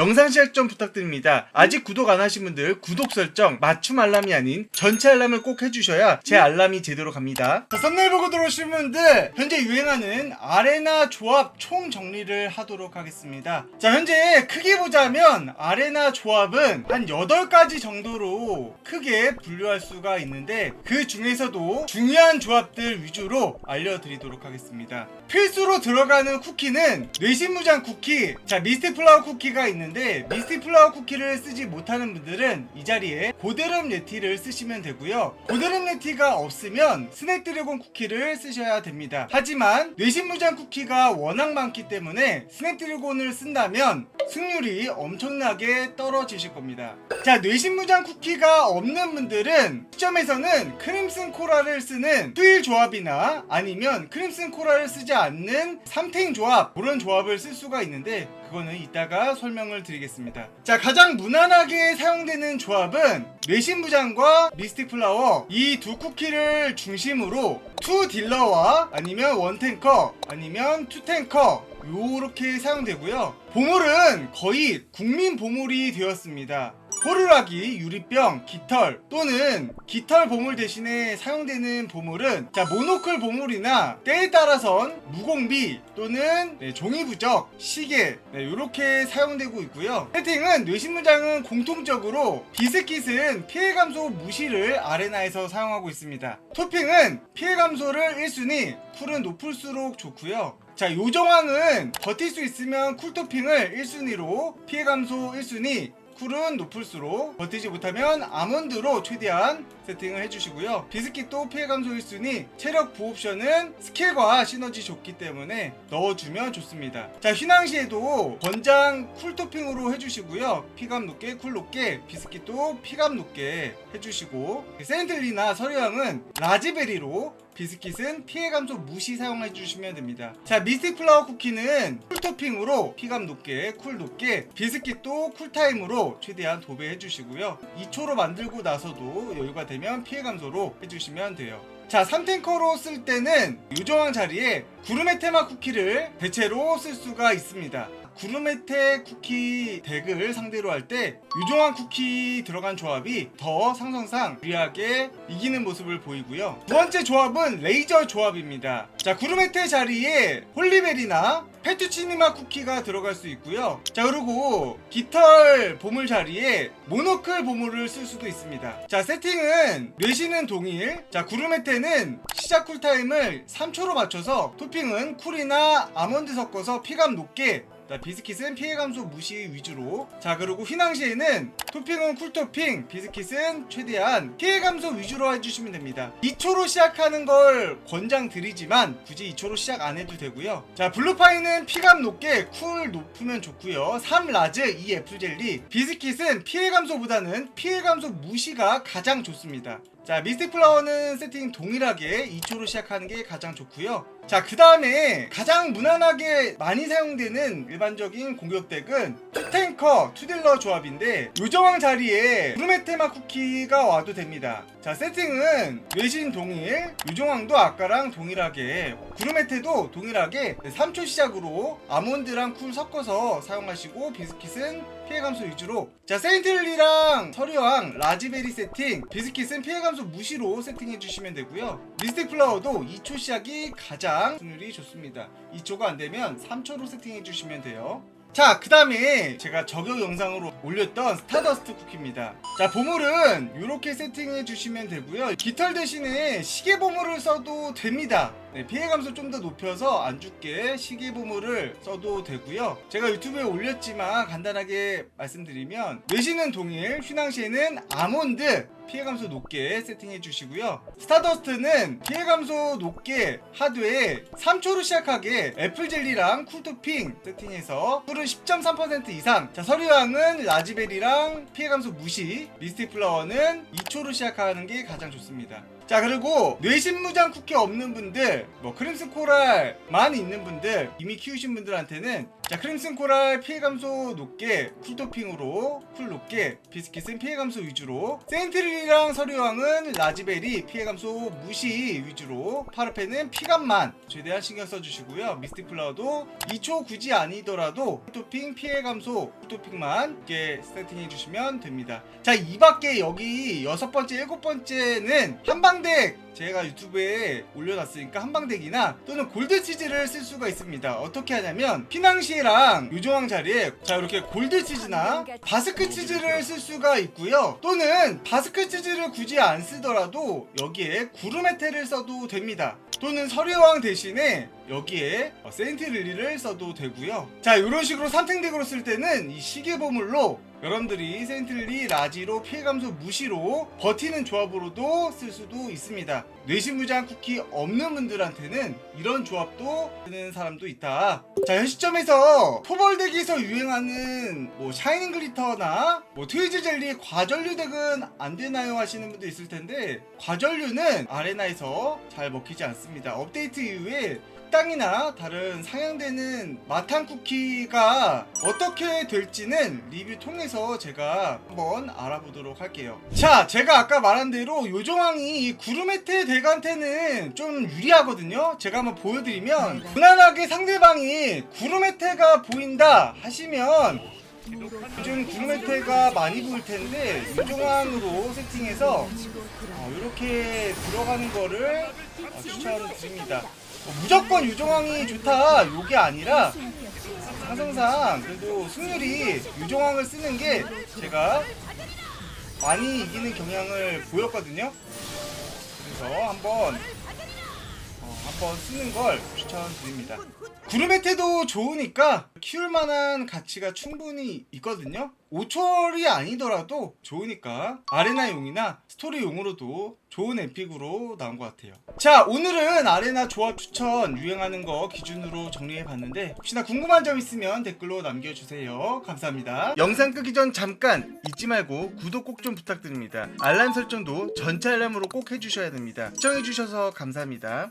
영상 시작 좀 부탁드립니다. 아직 구독 안 하신 분들 구독 설정 맞춤 알람이 아닌 전체 알람을 꼭 해주셔야 제 알람이 제대로 갑니다. 자, 썸네일 보고 들어오신 분들 현재 유행하는 아레나 조합 총 정리를 하도록 하겠습니다. 자 현재 크게 보자면 아레나 조합은 한 8가지 정도로 크게 분류할 수가 있는데 그 중에서도 중요한 조합들 위주로 알려드리도록 하겠습니다. 필수로 들어가는 쿠키는 뇌신무장 쿠키, 자 미스틱 플라워 쿠키가 있는 데 미스틱 플라워 쿠키를 쓰지 못하는 분들은 이 자리에 고드름 예티를 쓰시면 되고요. 고드름 예티가 없으면 스낵 드래곤 쿠키를 쓰셔야 됩니다. 하지만 뇌신무장 쿠키가 워낙 많기 때문에 스낵 드래곤을 쓴다면 승률이 엄청나게 떨어지실 겁니다. 자, 뇌신무장 쿠키가 없는 분들은 시점에서는 크림슨 코라를 쓰는 투일 조합이나 아니면 크림슨 코라를 쓰지 않는 삼탱 조합 그런 조합을 쓸 수가 있는데 그거는 이따가 설명을 드리겠습니다. 자, 가장 무난하게 사용되는 조합은 뇌신무장과 미스틱 플라워 이 두 쿠키를 중심으로 투 딜러와 아니면 원 탱커 아니면 투 탱커 요렇게 사용되고요. 보물은 거의 국민 보물이 되었습니다. 호루라기, 유리병, 깃털 또는 깃털 보물 대신에 사용되는 보물은 자 모노클 보물이나 때에 따라선 무공비 또는 네, 종이부적, 시계 네, 이렇게 사용되고 있고요. 세팅은 뇌신문장은 공통적으로 비스킷은 피해 감소 무시를 아레나에서 사용하고 있습니다. 토핑은 피해 감소를 1순위, 쿨은 높을수록 좋고요. 자, 요정왕은 버틸 수 있으면 쿨토핑을 1순위로 피해 감소 1순위, 쿨은 높을수록 버티지 못하면 아몬드로 최대한 세팅을 해주시고요. 비스킷도 피해 감소 1순위, 체력 부옵션은 스킬과 시너지 좋기 때문에 넣어주면 좋습니다. 자, 휘낭시에도 권장 쿨토핑으로 해주시고요. 피감 높게, 쿨 높게, 비스킷도 피감 높게 해주시고 세인틀리나 서류왕은 라즈베리로 비스킷은 피해 감소 무시 사용해 주시면 됩니다. 자, 미스틱 플라워 쿠키는 쿨 토핑으로 피감 높게, 쿨 높게, 비스킷도 쿨타임으로 최대한 도배해 주시고요. 2초로 만들고 나서도 여유가 되면 피해 감소로 해주시면 돼요. 자, 3탱커로 쓸 때는 유정왕 자리에 구름의 테마 쿠키를 대체로 쓸 수가 있습니다. 구름의테 쿠키 덱을 상대로 할 때 유종한 쿠키 들어간 조합이 더 상성상 유리하게 이기는 모습을 보이고요. 두 번째 조합은 레이저 조합입니다. 자, 구름의테 자리에 홀리베리나 페투치니마 쿠키가 들어갈 수 있고요. 자, 그리고 깃털 보물 자리에 모노클 보물을 쓸 수도 있습니다. 자, 세팅은 뇌시는 동일. 자, 구름의테는 시작 쿨타임을 3초로 맞춰서 토핑은 쿨이나 아몬드 섞어서 피감 높게 자, 비스킷은 피해 감소 무시 위주로. 자, 그리고 휘낭시에는 토핑은 쿨토핑, 비스킷은 최대한 피해 감소 위주로 해주시면 됩니다. 2초로 시작하는 걸 권장드리지만 굳이 2초로 시작 안 해도 되고요. 자, 블루파이는 피감 높게 쿨 높으면 좋고요. 3 라즈, 2 애플젤리. 비스킷은 피해 감소보다는 피해 감소 무시가 가장 좋습니다. 자, 미스틱 플라워는 세팅 동일하게 2초로 시작하는 게 가장 좋고요. 자, 그 다음에 가장 무난하게 많이 사용되는 일반적인 공격 덱은 투탱커, 투딜러 조합인데 요정왕 자리에 루메테마 쿠키가 와도 됩니다. 자, 세팅은 외신 동일, 요정왕도 아까랑 동일하게 구르메테도 동일하게 3초 시작으로 아몬드랑 쿨 섞어서 사용하시고 비스킷은 피해 감소 위주로 자 세인트릴리랑 서류왕 라즈베리 세팅 비스킷은 피해 감소 무시로 세팅해 주시면 되고요 미스틱 플라워도 2초 시작이 가장 승률이 좋습니다 2초가 안 되면 3초로 세팅해 주시면 돼요 자, 그 다음에 제가 저격 영상으로 올렸던 스타더스트 쿠키입니다. 자, 보물은 이렇게 세팅해 주시면 되고요. 깃털 대신에 시계 보물을 써도 됩니다. 네, 피해 감소 좀 더 높여서 안 죽게 시계 보물을 써도 되고요. 제가 유튜브에 올렸지만 간단하게 말씀드리면 외신은 동일, 휘낭시에는 아몬드, 피해 감소 높게 세팅해 주시고요. 스타더스트는 피해 감소 높게 하드에 3초로 시작하게 애플 젤리랑 쿨토핑 세팅해서 쿨은 10.3% 이상. 자, 서류왕은 라즈베리랑 피해 감소 무시, 미스틱 플라워는 2초로 시작하는 게 가장 좋습니다. 자 그리고 뇌신무장 쿠키 없는 분들 뭐 크림슨 코랄만 있는 분들 이미 키우신 분들한테는 자 크림슨 코랄 피해 감소 높게 쿨토핑으로 쿨 높게 비스킷은 피해 감소 위주로 센트릴이랑 서류왕은 라즈베리 피해 감소 무시 위주로 파르페는 피감만 최대한 신경 써주시고요. 미스틱 플라워도 2초 굳이 아니더라도 쿨토핑 피해 감소 쿨토핑만 이렇게 세팅해 주시면 됩니다. 자 이 밖에 여기 여섯 번째 일곱 번째는 한방 덱 제가 유튜브에 올려놨으니까 한방덱이나 또는 골드 치즈를 쓸 수가 있습니다. 어떻게 하냐면 피낭시에랑 요조왕 자리에 자 이렇게 골드 치즈나 바스크 치즈를 쓸 수가 있고요. 또는 바스크 치즈를 굳이 안 쓰더라도 여기에 구르메테를 써도 됩니다. 또는 서류왕 대신에 여기에 어, 세인트릴리를 써도 되고요. 자 이런 식으로 3탱덱으로 쓸 때는 이 시계보물로 여러분들이 세인트릴리 라지로 피해 감소 무시로 버티는 조합으로도 쓸 수도 있습니다 뇌신무장 쿠키 없는 분들한테는 이런 조합도 쓰는 사람도 있다. 자 현 시점에서 토벌덱에서 유행하는 뭐 샤이닝 글리터나 뭐 트위즈 젤리 과전류 덱은 안 되나요? 하시는 분도 있을 텐데 과전류는 아레나에서 잘 먹히지 않습니다. 업데이트 이후에 식당이나 다른 상향되는 마탕 쿠키가 어떻게 될지는 리뷰 통해서 제가 한번 알아보도록 할게요. 자, 제가 아까 말한 대로 요정왕이 이 구르메테 덱한테는 좀 유리하거든요. 제가 한번 보여드리면 무난하게 상대방이 구르메테가 보인다 하시면 요즘 구르메테가 많이 보일 텐데 요정왕으로 세팅해서 어, 이렇게 들어가는 거를 어, 추천드립니다. 어, 무조건 유정왕이 좋다 요게 아니라 사정상 그래도 승률이 유정왕을 쓰는 게 제가 많이 이기는 경향을 보였거든요. 그래서 한번 어, 한번 쓰는 걸 추천드립니다. 구르메테도 좋으니까 키울 만한 가치가 충분히 있거든요. 5초월이 아니더라도 좋으니까 아레나용이나 스토리용으로도 좋은 에픽으로 나온 것 같아요. 자, 오늘은 아레나 조합 추천 유행하는 거 기준으로 정리해 봤는데 혹시나 궁금한 점 있으면 댓글로 남겨주세요. 감사합니다. 영상 끄기 전 잠깐 잊지 말고 구독 꼭 좀 부탁드립니다. 알람 설정도 전체 알람으로 꼭 해주셔야 됩니다. 시청해주셔서 감사합니다.